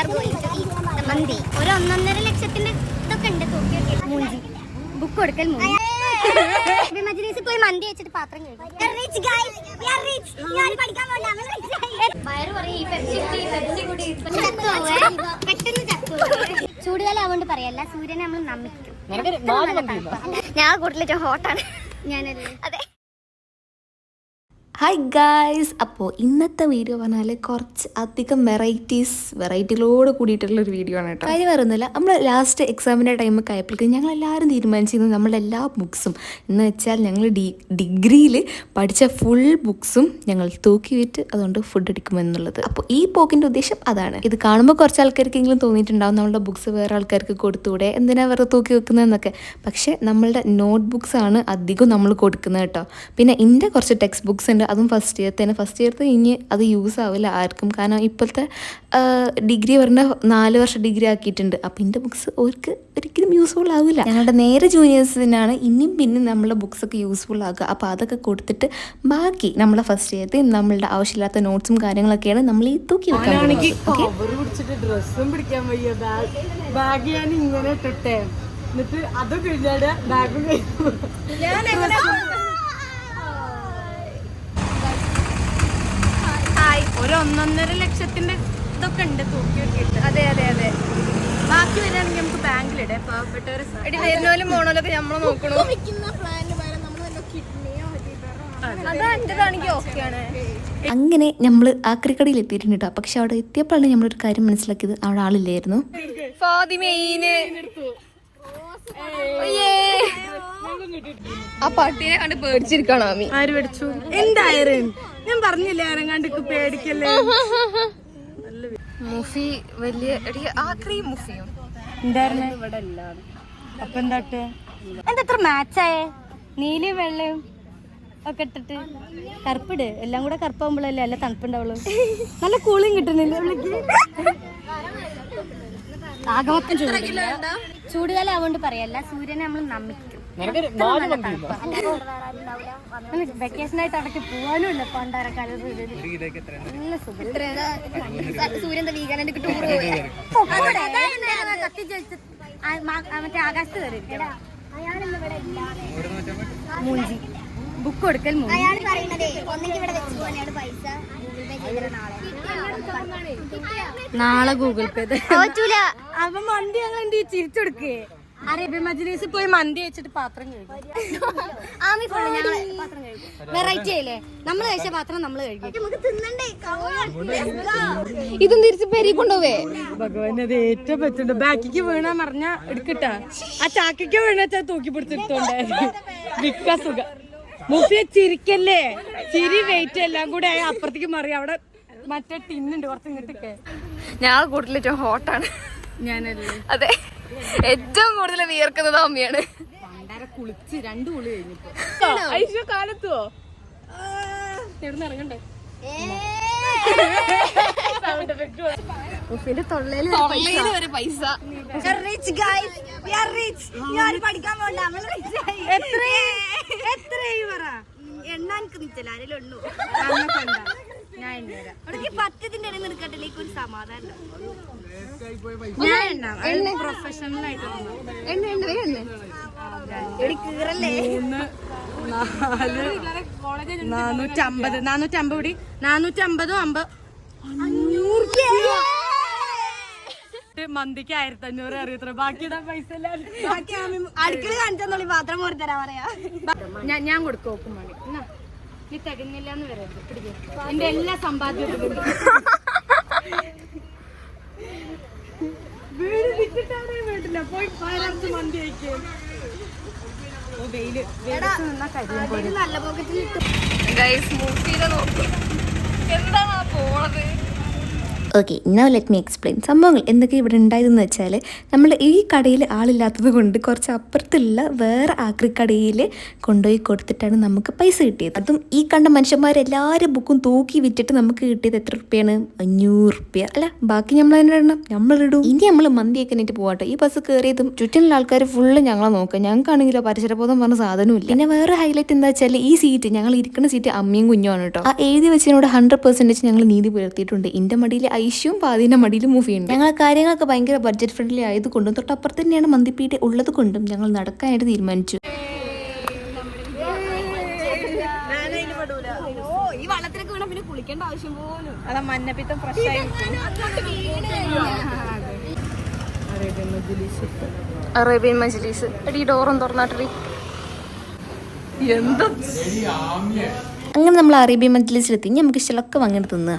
Are going to eat mandi. ഒരു ഒന്നൊന്നര ലക്ഷത്തിന്റെ ഇതൊക്കെ ഉണ്ട്. തൂക്കി മൂഞ്ചി. ബുക്ക് കൊടുക്കൽ മൂഞ്ചി. മജ്ലിസിൽ പോയി മന്തി വെച്ചിട്ട് പാത്രം പെട്ടെന്ന് ചൂടുകാലം ആവുകൊണ്ട് പറയല്ല സൂര്യനെ നമ്മൾ നമിക്കും. ഞാൻ കൂടുതൽ ഹോട്ടാണ് ഞാനല്ലേ അതെ. ഹായ് ഗായ്സ് അപ്പോൾ ഇന്നത്തെ വീഡിയോ പറഞ്ഞാൽ കുറച്ച് അധികം വെറൈറ്റീസ് വെറൈറ്റികളോട് കൂടിയിട്ടുള്ളൊരു വീഡിയോ ആണ് കേട്ടോ. കാര്യം പറയുന്നില്ല നമ്മൾ ലാസ്റ്റ് എക്സാമിന്റെ ടൈമൊക്കെ ആയപ്പോഴേക്കും ഞങ്ങൾ എല്ലാവരും തീരുമാനിച്ചിരുന്നു നമ്മളുടെ എല്ലാ ബുക്സും എന്ന് വെച്ചാൽ ഞങ്ങൾ ഡി ഡിഗ്രിയിൽ പഠിച്ച ഫുൾ ബുക്സും ഞങ്ങൾ തൂക്കി വിറ്റ് അതുകൊണ്ട് ഫുഡ് അടിക്കുമെന്നുള്ളത് അപ്പോൾ ഈ പോക്കിന്റെ ഉദ്ദേശം അതാണ്. ഇത് കാണുമ്പോൾ കുറച്ച് ആൾക്കാർക്കെങ്കിലും തോന്നിയിട്ടുണ്ടാവും നമ്മളുടെ ബുക്സ് വേറെ ആൾക്കാർക്ക് കൊടുത്തൂടെ? എന്തിനാ വെറുതെ തൂക്കി വെക്കുന്നതെന്നൊക്കെ പക്ഷേ നമ്മളുടെ നോട്ട് ബുക്സാണ് അധികം നമ്മൾ കൊടുക്കുന്നത് കേട്ടോ. പിന്നെ എന്റെ കുറച്ച് ടെക്സ്റ്റ് ബുക്സ് ഉണ്ട്. അതും ഫസ്റ്റ് ഇയർ തന്നെ. ഫസ്റ്റ് ഇയർത്തെ ഇനി അത് യൂസ് ആവില്ല ആർക്കും. കാരണം ഇപ്പോഴത്തെ ഡിഗ്രി പറഞ്ഞ നാല് വർഷം ഡിഗ്രി ആക്കിയിട്ടുണ്ട്. അപ്പം എന്റെ ബുക്സ് അവർക്ക് ഒരിക്കലും യൂസ്ഫുൾ ആവില്ല. ഞങ്ങളുടെ നേരെ ജൂനിയേഴ്സിനാണ് ഇനിയും പിന്നെ നമ്മളെ ബുക്സ് ഒക്കെ യൂസ്ഫുൾ ആക്കുക അപ്പോൾ അതൊക്കെ കൊടുത്തിട്ട് ബാക്കി നമ്മളെ ഫസ്റ്റ് ഇയർത്ത് നമ്മളുടെ ആവശ്യമില്ലാത്ത നോട്ട്സും കാര്യങ്ങളൊക്കെയാണ് നമ്മൾ ഈ തൂക്കി ഡ്രസ്സും പിടിക്കാൻ വയ്യ. ബാഗ് ബാഗ് ഞാൻ ഇങ്ങനെ ഇട്ടിട്ടെ. എന്നിട്ട് അത് കഴിഞ്ഞാട് ബാഗും ഒരു ഒന്നൊന്നര ലക്ഷത്തിന്റെ ഇതൊക്കെ ഉണ്ട് തൂക്കി വെക്കിട്ട് അതെ അതെ അതെ. ബാക്കി വരികയാണെങ്കിൽ നമുക്ക് ബാങ്കിലിടെ പാവപ്പെട്ടവരെ എടി വരുന്നോലും പോണോലൊക്കെ നമ്മളെ നോക്കണു. അങ്ങനെ നമ്മൾ ആക്രിക്കടയിൽ എത്തിയിട്ടുണ്ട് കേട്ടോ. പക്ഷെ അവിടെ എത്തിയപ്പോഴാണ് നമ്മളൊരു കാര്യം മനസ്സിലാക്കിയത്. അവിടെ ആളില്ലായിരുന്നു. ആ പട്ടിനെ കണ്ട് പേടിച്ചിരിക്കണോ എന്തായാലും ആര് എന്തായിരുന്നു ഞാൻ പറഞ്ഞില്ലേ ആരെങ്ങാണ്ട് പേടിക്കല്ലേ? മുഫി വലിയ ആക്രി മുഫിയും. എന്തായിരുന്നു? ഇവിടെ അപ്പൊ എന്താട്ട്? എന്താ ഇത്ര മാച്ചായേ? നീലയും വെള്ളയും ഒക്കെ ഇട്ടിട്ട് കറുപ്പിട്. എല്ലാം കൂടെ കറുപ്പാകുമ്പോഴല്ലേ അല്ല തണുപ്പുണ്ടാവുള്ളൂ. നല്ല കൂളിങ് കിട്ടുന്നില്ല. ആകമൊക്കെ ചൂടുകാലം ആവുകൊണ്ട് പറയല്ല സൂര്യനെ നമ്മൾ നമിക്കും. വെക്കേഷൻ ആയിട്ട് അടക്കി പോവാനും ഇല്ല. പണ്ടാരക്കാല നല്ല സുഖം. സൂര്യൻ വീഗാനെ ടൂർ മറ്റേ ആകാശത്ത് കയറി മൂഞ്ചി. ബുക്ക് കൊടുക്കൽ അയാൾ പറയുന്നതേ ഒന്നെങ്കിൽ ഇവിടെ വെച്ച് പൈസ നാളെ. നാളെ ഗൂഗിൾ പേ അവൻ മന്തി അങ്ങനെ ചിരിച്ചു കൊടുക്കേ അറേബ്യ മജ്ലിസിൽ പോയി മന്തി വെച്ചിട്ട് പാത്രം കഴുകും. ആമി ഫുള്ള് ഞങ്ങൾ പാത്രം കഴിക്കും വെറൈറ്റി ആയില്ലേ നമ്മൾ കഴിച്ച പാത്രം നമ്മൾ കഴിക്കും നമുക്ക് തിന്നണ്ടേ? ഇതും തിരിച്ച് പെരി കൊണ്ടുപോവേ. ഭഗവാൻ അത് ഏറ്റവും പറ്റുണ്ട് ബാക്കിക്ക് വീണാ മറിഞ്ഞ എടുക്കട്ട. ആ ചാക്കിക്ക് വീണച്ചാ തൂക്കി പിടിച്ചെടുത്തോണ്ടായിരുന്നു വിക്ക സുഖ. മുഫിയെ ചിരിക്കല്ലേ? ചിരി വെയിറ്റ് എല്ലാം കൂടെ ആയി അപ്പുറത്തേക്ക് മറി. അവിടെ മറ്റേ ടിന്നുണ്ട്. കുറച്ച് ഇങ്ങോട്ടൊക്കെ. ഞാൻ കൂടുതൽ ഏറ്റവും ഹോട്ടാണ് ഞാനല്ലേ? അതെ. ഏറ്റവും കൂടുതൽ വിയർക്കുന്നത് അമ്മയാണ്. പണ്ടാരെ കുളിച്ച് രണ്ട് കുളി കഴിഞ്ഞിപ്പോ കാലത്തുവോ? എവിടെ ഇറങ്ങണ്ടേ? ഉപ്പിന്റെ തൊള്ളയിൽ തൊള്ളയിൽ ഒരു പൈസ. പഠിക്കാൻ പോകണ്ട നമ്മൾ എത്രയായി പറ? എണ്ണാൻ നിച്ചല്ല ആരെങ്കിലും ഉള്ളൂ. ഞാൻ എണ്ണുതരാം അവിടെ പറ്റത്തിന്റെ ഇടയിൽ നിൽക്കട്ടില്ല എനിക്ക് ഒരു സമാധാനം ഞാൻ എണ്ണാം പ്രൊഫഷണൽ ആയിട്ട് എണ്ണ എണ്ണ വേഗം എണ്ണ. മൂന്ന് നാല് നാനൂറ്റമ്പത് നാനൂറ്റമ്പത് കൂടി നാനൂറ്റമ്പതും അമ്പത് അഞ്ഞൂറ് മന്തിക്ക് ആയിരത്തി അഞ്ഞൂറ് അറിയത്ര ബാക്കിയുടെ പൈസ അടുക്കള കാണിച്ചോളി പാത്രം കൊടുത്തരാ തരാ പറയാ. ഞാൻ ഞാൻ കൊടുക്കും മണി നീ തികഞ്ഞില്ല എന്ന് വരരുത് പിടിക്ക്. എന്റെ എല്ലാ സമ്പാദ്യത്തിലും വീട് വിറ്റിട്ടാണേ വീട്ടില്ല പോയി പതിനഞ്ച് മന്തി കഴിക്കും ഓ വെയിൽ. വെയിലത്ത് നിന്നാ കരിയും പോലെ നല്ല പോക്കറ്റിൽ ഇട്ടു ഗൈസ് മുഫീനെ നോക്കൂ എന്താ പോണത് okay now let me explain സംഭവങ്ങൾ എന്തൊക്കെ ഇവിടെ ഉണ്ടായതെന്ന് വെച്ചാൽ നമ്മൾ ഈ കടയിൽ ആളില്ലാത്തത് കൊണ്ട് കുറച്ച് അപ്പുറത്തുള്ള വേറെ ആക്രിക്കടയിൽ കൊണ്ടുപോയി കൊടുത്തിട്ടാണ് നമുക്ക് പൈസ കിട്ടിയത്. അതും ഈ കണ്ട മനുഷ്യന്മാരെല്ലാവരും ബുക്കും തൂക്കി വിറ്റിട്ട് നമുക്ക് കിട്ടിയത് എത്ര റുപ്യാണ്? അഞ്ഞൂറ് റുപ്യ. അല്ല ബാക്കി നമ്മൾ നമ്മൾ നമ്മളിടും. ഇനി നമ്മൾ മന്തിയൊക്കെ എന്നിട്ട് പോകട്ടെ ഈ ബസ് കയറിയതും ചുറ്റിനുള്ള ആൾക്കാർ ഫുള്ള് ഞങ്ങളെ നോക്കുക. ഞങ്ങൾക്കാണെങ്കിലോ പരിസരബോധം പറഞ്ഞ സാധനമില്ല പിന്നെ വേറെ ഹൈലൈറ്റ് എന്താ വെച്ചാൽ ഈ സീറ്റ് ഞങ്ങൾ ഇരിക്കുന്ന സീറ്റ് അമ്മയും കുഞ്ഞുമാണ് കേട്ടോ ആ എഴുതി വെച്ചതിനോട് ഹൺഡ്രഡ് പെർസെന്റേജ് ഞങ്ങൾ നീതി പുലർത്തിയിട്ടുണ്ട്. എന്റെ മടിയിൽ ഐശ്വയും പാതിന്റെ മടിയിൽ മൂവ് ചെയ്യുന്നുണ്ട്. ഞങ്ങൾ കാര്യങ്ങളൊക്കെ ഭയങ്കര ബഡ്ജറ്റ് ഫ്രണ്ട്ലി ആയതുകൊണ്ടും തൊട്ടപ്പുറത്ത് തന്നെയാണ് മന്തിപ്പീട്ട് ഉള്ളത് കൊണ്ടും ഞങ്ങൾ നടക്കാനായിട്ട് തീരുമാനിച്ചു. ഈ വള്ളത്തിലൊക്കെ വീണ പിന്നെ കുളിക്കേണ്ട ആവശ്യം പോലും അതാ മഞ്ഞപ്പിത്തം ഫ്രഷ് ആയി അറേബ്യൻ മജ്ലിസ്. എടി ഡോറും തുറന്നാട്ടി എന്താ? അങ്ങനെ നമ്മൾ അറേബ്യൻ മജ്ലിസിലെത്തി. നമുക്ക് ഇഷ്ടമൊക്കെ വാങ്ങി തിന്നുക.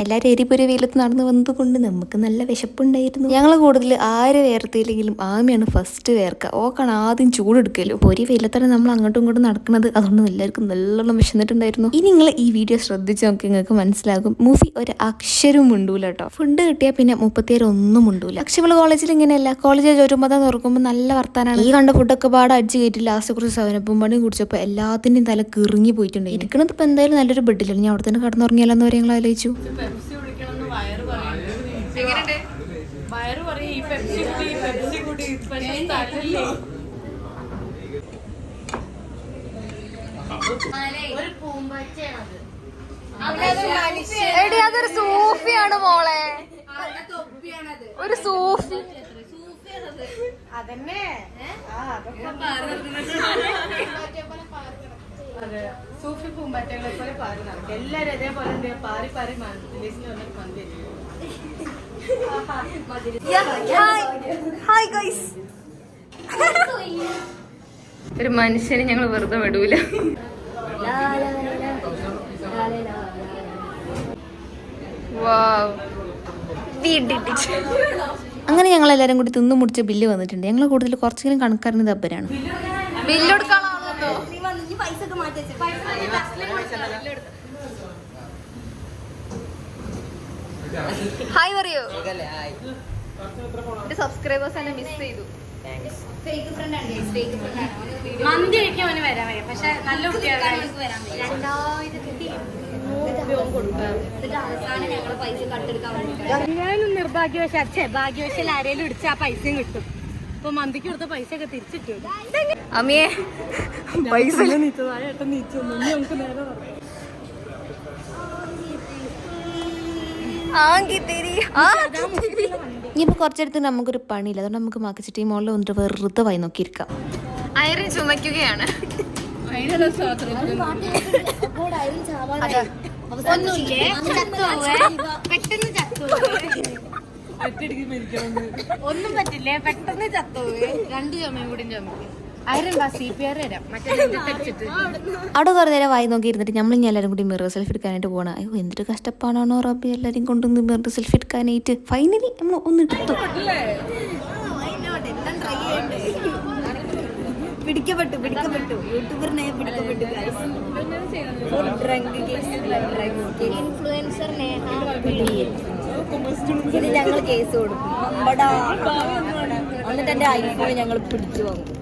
എല്ലാവരും എരിപൊരു വെയിലത്ത് നടന്നു വന്നത് കൊണ്ട് നമുക്ക് നല്ല വിശപ്പുണ്ടായിരുന്നു. ഞങ്ങൾ കൂടുതൽ ആര് വേർത്തില്ലെങ്കിലും ആമയാണ് ഫസ്റ്റ് വേർക്കുക ഓക്കാണ് ആദ്യം ചൂടെടുക്കലോ. ഒരു വെയിലത്താണ് നമ്മൾ അങ്ങോട്ടും ഇങ്ങോട്ടും നടക്കുന്നത്. അതുകൊണ്ട് എല്ലാവർക്കും നല്ലോണം വിശന്നിട്ടുണ്ടായിരുന്നു. ഇനി നിങ്ങൾ ഈ വീഡിയോ ശ്രദ്ധിച്ച് നോക്കി നിങ്ങൾക്ക് മനസ്സിലാകും. മൂഫി ഒരു അക്ഷരവും മുണ്ടൂല കേട്ടോ. ഫുഡ് കിട്ടിയാൽ പിന്നെ മുപ്പത്തിയേര് ഒന്നും മുണ്ടൂല. പക്ഷെ നമ്മൾ കോളേജിൽ ഇങ്ങനെയല്ല. കോളേജിൽ ചുരുമ്പത തുറക്കുമ്പോൾ നല്ല വർത്താനാണ്. ഈ കണ്ട ഫുഡൊക്കെ പാടെ അടിച്ച് കയറ്റി ലാസ്റ്റ് കുറച്ച് സവനപ്പം പണി കുടിച്ചപ്പോൾ എല്ലാത്തിന്റെയും തല കിറങ്ങി പോയിട്ടുണ്ട് ഇരിക്കണത് ഇപ്പം എന്തായാലും നല്ലൊരു ബെഡിലാണ് ഞാൻ അവിടെ തന്നെ കടന്നുറങ്ങിയാലോ എന്ന് വരെ ഞങ്ങൾ ആലോചിച്ചു വയറ് പറയും ഈ പെപ്സി കുടി ഈ പെപ്സി കുടി. പക്ഷേ സ്ഥലമില്ലേ എടി അതൊരു സൂഫിയാണ് മോളെ. ഒരു സൂഫി. സൂഫി പൂമ്പാറ്റകളെ പോലെ പാറി നടക്കും. എല്ലാരും അതേപോലെ ഉണ്ട് പാറി പാറി മഞ്ജലീസിന് വന്നിട്ട് ഗൈസ് ഒരു മനുഷ്യനെ ഞങ്ങൾ വെറുതെ വിടൂല. വാവ്. അങ്ങനെ ഞങ്ങൾ എല്ലാരും കൂടി തിന്നു മുടിച്ച ബില്ല് വന്നിട്ടുണ്ട്. ഞങ്ങൾ കൂടുതൽ കുറച്ചെങ്കിലും കണക്കാരുന്നത് അബ്ബരാണ് ബില്ലെടുക്കാണോ ഹായ് പറയൂ എന്റെ സബ്സ്ക്രൈബേഴ്സ് എന്നെ മിസ് ചെയ്തു. ഫേക്ക് ഫ്രണ്ട് ആണ്. ഫേക്ക് ഫ്രണ്ട് ആണ്. മന്തി കഴിക്കാൻ അവന് വരാൻ വയ്യ. പക്ഷെ നല്ല പൈസ നിർഭാഗ്യവശാൽ ഛെ, ഭാഗ്യവശാൽ ആരേലും ഇടിച്ച ആ പൈസയും കിട്ടും. ഇപ്പൊ മന്തിക്ക് കൊടുത്ത പൈസ ഒക്കെ തിരിച്ചിട്ടു അമ്മിയെ പൈസ ഇനിയിപ്പോൾ കുറച്ചെടുത്ത് നമുക്കൊരു പണിയില്ല. അതുകൊണ്ട് നമുക്ക് മാക്കച്ചിട്ടി മോളിൽ ഒന്ന് വെറുതെ വായി നോക്കിയിരിക്കാം. അയറി ചത്തുപോവേ? ഒന്നും പറ്റില്ലേ? പെട്ടെന്ന് ചത്തുപോയി രണ്ട് ചുമയും കൂടി ചുമക്കും. അവിടെ കുറേ നേരം വായി നോക്കി ഇരുന്നിട്ട് നമ്മൾ ഇനി എല്ലാവരും കൂടി മിറർ സെൽഫി എടുക്കാനായിട്ട് പോകണം അയ്യോ എന്തൊരു കഷ്ടപ്പാടാണോ റബ്ബി എല്ലാവരും കൊണ്ടുവന്ന് മിറർ സെൽഫി എടുക്കാനായിട്ട്. ഫൈനലി നമ്മൾ ഒന്ന് എടുത്തു പിടിക്കപ്പെട്ടു പിടിക്കപ്പെട്ടു. യൂട്യൂബറിനെ പിടിക്കപ്പെട്ടു ഇത് ഞങ്ങൾ കേസ് കൊടുക്കും. നമ്മടാ എന്നിട്ട് എന്റെ ഐഫോൺ ഞങ്ങൾ പിടിച്ചു വാങ്ങും.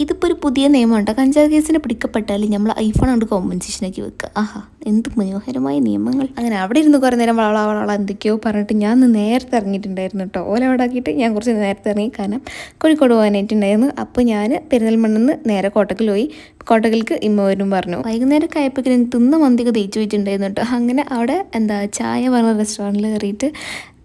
ഇതിപ്പോൾ ഒരു പുതിയ നിയമമുണ്ട്. കഞ്ചാവ് കേസിന് പിടിക്കപ്പെട്ടാൽ നമ്മൾ ഐഫോൺ കൊണ്ട് കോമ്പൻസേഷനാക്കി വെക്കുക. ആഹാ എന്ത് മനോഹരമായ നിയമങ്ങൾ. അങ്ങനെ അവിടെ ഇരുന്ന് കുറേ നേരം വളവള വളവള എന്തൊക്കെയോ പറഞ്ഞിട്ട് ഞാൻ നേരത്തെ ഇറങ്ങിയിട്ടുണ്ടായിരുന്നു കേട്ടോ. ഓല അവിടെ ആക്കിയിട്ട് ഞാൻ കുറച്ച് നേരത്തെ ഇറങ്ങി. കാരണം കോഴിക്കോട് പോകാനായിട്ടുണ്ടായിരുന്നു. അപ്പോൾ ഞാൻ പെരുന്തൽമണ്ണെന്ന് നേരെ കോട്ടക്കൽ പോയി. കോട്ടകൾക്ക് ഇമ്മ വരും പറഞ്ഞു. വൈകുന്നേരം ആയപ്പോഴേക്കും തിന്ന മന്തിയൊക്കെ തേച്ച് വെച്ചിട്ടുണ്ടായിരുന്നു കേട്ടോ. അങ്ങനെ അവിടെ എന്താ ചായ പറഞ്ഞ റെസ്റ്റോറന്റിൽ കയറിയിട്ട്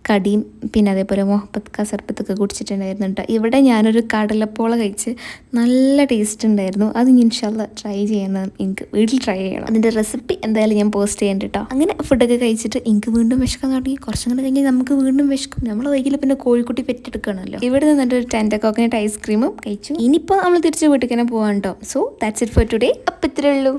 കടിയും പിന്നെ അതേപോലെ മുഹബത്ത് ക സർബത്തൊക്കെ കുടിച്ചിട്ടുണ്ടായിരുന്നു കേട്ടോ ഇവിടെ ഞാനൊരു കടലപ്പോള കഴിച്ച് നല്ല ടേസ്റ്റ് ഉണ്ടായിരുന്നു. അത് ഇൻഷാല്ല ട്രൈ ചെയ്യണം. എനിക്ക് വീട്ടിൽ ട്രൈ ചെയ്യണം. അതിന്റെ റെസിപ്പി എന്തായാലും ഞാൻ പോസ്റ്റ് ചെയ്യാൻ കേട്ടോ അങ്ങനെ ഫുഡൊക്കെ കഴിച്ചിട്ട് എനിക്ക് വീണ്ടും വിശക്കാൻ തുടങ്ങി. കുറച്ചും കൂടെ കഴിഞ്ഞ് നമുക്ക് വീണ്ടും വിശക്കും. നമ്മൾ വൈകിട്ട് പിന്നെ കോഴിക്കുട്ടി പെറ്റെടുക്കണമല്ലോ ഇവിടെ നിന്നിട്ട് ഒരു ടെന്റ കോക്കനട്ട് ഐസ്ക്രീമും കഴിച്ചു. ഇനിയിപ്പോൾ നമ്മൾ തിരിച്ച് വീട്ടിൽ തന്നെ പോകാൻ കേട്ടോ so that's it for today അപ്പം ഇത്രയേ ഉള്ളൂ.